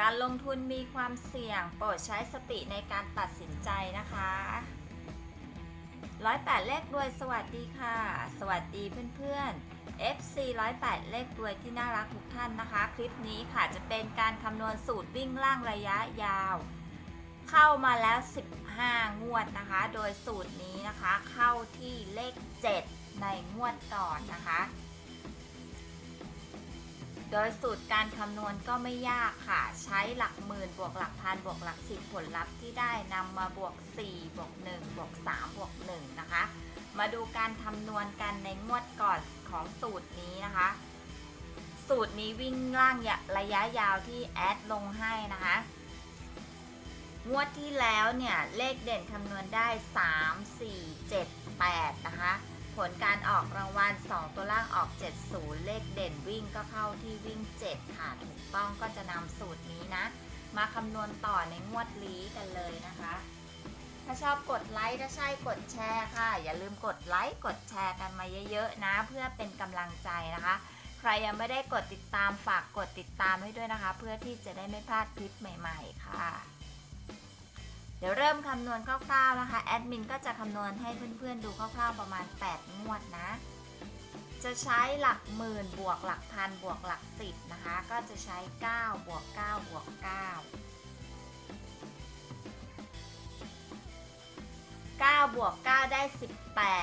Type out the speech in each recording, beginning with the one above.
การลงทุนมีความเสี่ยง โปรดใช้สติในการตัดสินใจนะคะร้อยแปดเลขรวยสวัสดีค่ะ สวัสดีเพื่อนๆ FC 108เลขรวยที่น่ารักทุกท่านนะคะ คลิปนี้ค่ะจะเป็นการคำนวณสูตรวิ่งล่างระยะยาว เข้ามาแล้ว 15 งวดนะคะ โดยสูตรนี้นะคะ เข้าที่เลข 7 ในงวดก่อนนะคะ โดยสูตรการคำนวณก็ไม่ยากค่ะ ใช้หลักหมื่นบวกหลักพันบวกหลักสิบผลลัพธ์ที่ได้นำมาบวก 4 บวก 1 บวก 3 บวก 1 นะคะ มาดูการคำนวณกันในงวดก่อนของสูตรนี้นะคะ สูตรนี้วิ่งล่างระยะยาวที่แอดลงให้นะคะ งวดที่แล้วเนี่ย เลขเด่นคำนวณได้ 3 4 7 8 นะคะ ผลการออกรางวัล 2 ตัวล่างออก 70 เลขเด่นวิ่งก็เข้าที่วิ่ง 7 ค่ะ ถูกต้องก็จะนำสูตรนี้นะ มาคำนวณต่อในงวดลี้กันเลยนะคะ ถ้าชอบกดไลค์ถ้าใช่กดแชร์ค่ะ อย่าลืมกดไลค์กดแชร์กันมาเยอะๆนะ เพื่อเป็นกำลังใจนะคะ ใครยังไม่ได้กดติดตามฝากกดติดตามให้ด้วยนะคะ เพื่อที่จะได้ไม่พลาดคลิปใหม่ ๆ ค่ะ เดี๋ยวเริ่มคำนวณคร่าวๆนะคะ แอดมินก็จะคำนวณให้เพื่อนๆดูคร่าวๆประมาณ 8 งวดนะ จะใช้หลักหมื่นบวกหลักพันบวกหลักสิบนะคะ ก็จะใช้ 9 บวก 9 บวก 9 9 บวก 9 ได้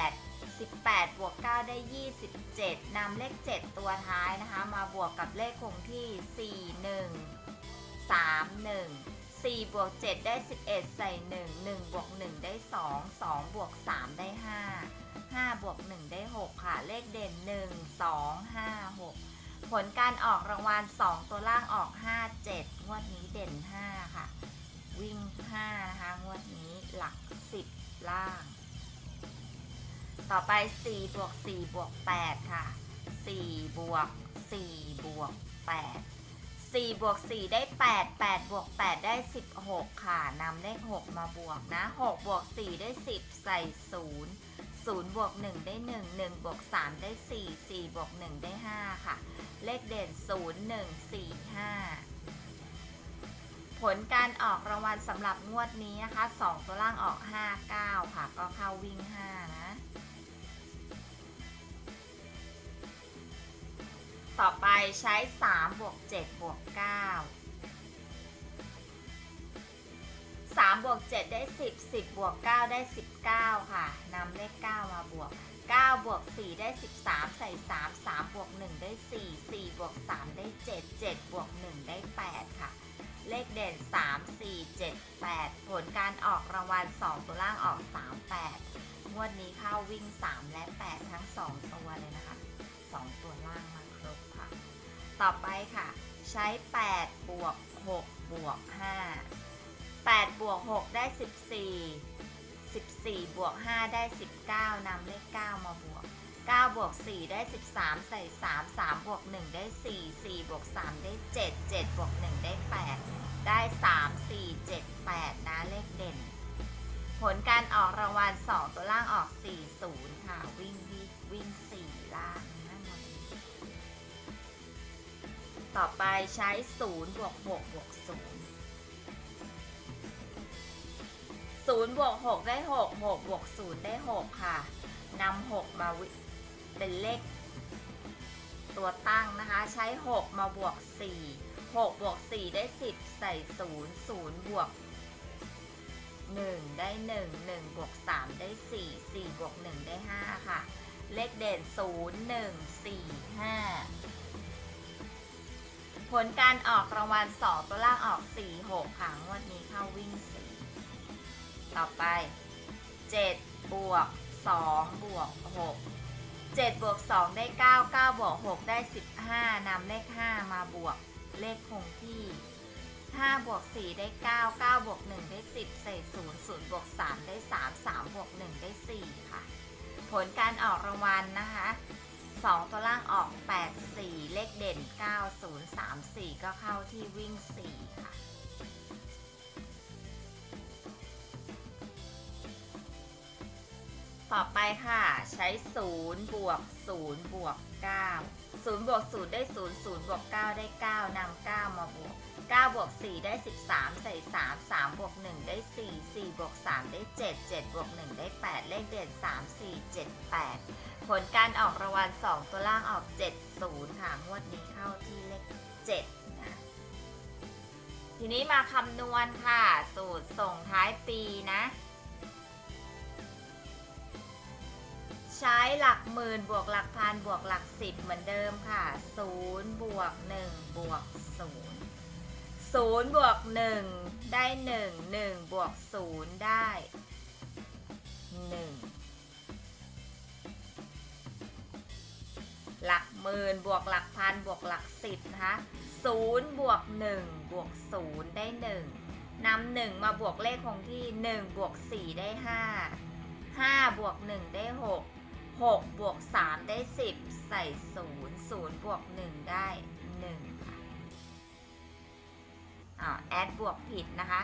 18 18 บวก 9 ได้ 27นำเลข 7 ตัวท้ายนะคะ มาบวกกับเลขคงที่ 4 1 3 1 4บวก7ได้ 11 ใส่ 1 1บวก1ได้ 2 2บวก3ได้ 5 5บวก1ได้ 6 ค่ะ เลขเด่น 1 2 5 6 ผลการออกรางวัล 2 ตัวล่างออก 5 7 งวดนี้เด่น 5 ค่ะ วิ่ง 5 นะคะ งวดนี้หลัก 10 ล่าง ต่อไป 4 บวก 4 บวก 8 ค่ะ 4 บวก 4 บวก 8 4บวก4ได้ 8 8บวก8ได้ 16 ค่ะนำเลข 6 มาบวกนะ 6 บวก 4 ได้ 10 ใส่ 0 0บวก1ได้ 1 1 บวก 3 ได้ 4 4 บวก 1 ได้ 5 ค่ะ เลขเด่น 0 1 4 5 ผลการออกรางวัลสำหรับงวดนี้นะคะ 2 ตัวล่างออก 5 9 ค่ะ ก็เข้าวิ่ง 5 นะ ต่อไปใช้3บวก7บวก9 3บวก7ได้ 10 10บวก9ได้ 19 ค่ะนำเลข 9 มาบวก 9 บวก 4 ได้ 13 ใส่ 3 3 บวก 1 ได้ 4 4 บวก 3 ได้ 7 7 บวก 1 ได้ 8 ค่ะ เลขเด่น 3 4 7 8 ผลการออกรางวัล 2 ตัวล่างออก 3 8งวดนี้เข้าวิ่ง 3 และ 8 ทั้ง 2 ตัวเลยนะคะ 2 ตัวล่างมา ครบค่ะ ต่อไปค่ะ ใช้8บวก6บวก5 8บวก6ได้ 14 14บวก5ได้ 19นำเลข 9 มาบวก 9 บวก 4 ได้ 13 ใส่ 3 3 บวก 1 ได้ 4 4 บวก 3 ได้ 7 7 บวก 1 ได้ 8 ได้ 3 4 7 8 นะเลขเด่น ผลการออกรางวัล 2 ตัวล่างออก 4 0 ค่ะ วิ่งวิ่งวิ่ง ต่อไปใช้0บวก6บวก0 0บวก6ได้6 6บวก0ได้ 6 ค่ะนำ6มาเป็นเลข ตัวตั้งนะคะ ใช้ 6 มาบวก 4 6บวก4ได้ 10 ใส่ 0 0บวก1 ได้ 1 1บวก3ได้ 4 4บวก1ได้ 5 ค่ะ เลขเด่น 0 1 4 5 ผลการออกรางวัล2ตัวล่างออก4 6ค่ะงวดนี้เข้าวิ่ง4ต่อไป7บวก2บวก6 7บวก2ได้9 9บวก6ได้15นำเลข5มาบวกเลขคงที่5บวก4ได้9 9บวก1ได้10ใส่0 0บวก3ได้3 3บวก1ได้4ค่ะ ผลการออกรางวัลนะคะ 2 ตัวล่างออก 8 4 เลขเด่น 9 0 3 4 ก็เข้าที่วิ่ง 4 ค่ะ ต่อไปค่ะ ใช้ 0 บวก 0 บวก 9 0 บวก 0 ได้ 0 0 บวก 9 ได้ 9นำ9 มาบวก 9 บวก 4 ได้ 13 ใส่ 3 3 บวก 1 ได้ 4 4 บวก 3 ได้ 7 7 บวก 1 ได้ 8 เลขเด่น 3 4 7 8 ผลการออกรางวัล2ตัวล่างออก 70 ค่ะ งวดนี้เข้าที่เลข7นะทีนี้มาคำนวณค่ะ สูตรส่งท้ายปีนะ ใช้หลักหมื่นบวกหลักพันบวกหลักสิบเหมือนเดิมค่ะ 0 บวก 1 บวก 0 0 บวก 1 ได้ 1 1 บวก 0 ได้ 1 หมื่นบวกหลักพันบวกหลักสิบนะคะศูนย์บวกหนึ่งบวกศูนย์ได้หนึ่งนำหนึ่งมาบวกเลขคงที่หนึ่งบวกสี่ได้ห้าห้าบวกหนึ่งได้หก6บวก3ได้10ใส่0 0บวก1ได้1ค่ะอ่าแอดบวกผิดนะคะ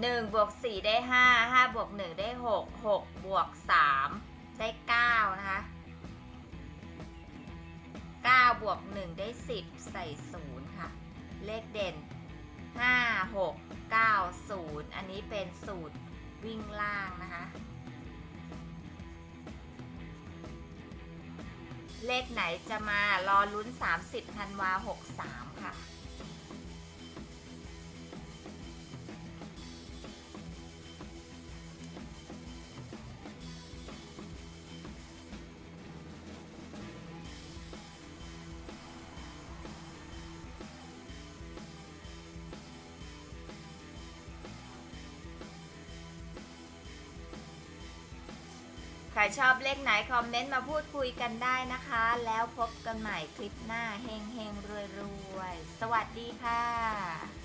1บวก4ได้ 5 5บวก1ได้ 6 6บวก3ได้9นะคะ9บวก1ได้ 10 ใส่ 0 ค่ะ เลขเด่นห้าหกเก้าศูนย์อันนี้เป็นสูตรวิ่งล่างนะคะ เลขไหนจะมารอลุ้น 30ธันวา63 ค่ะ รชอบเลขไหนคอมเมนต์มาพูดคุยกันได้นะคะ แล้วพบกันใหม่คลิปหน้าเฮงเฮงรวยรวยสวัสดีค่ะ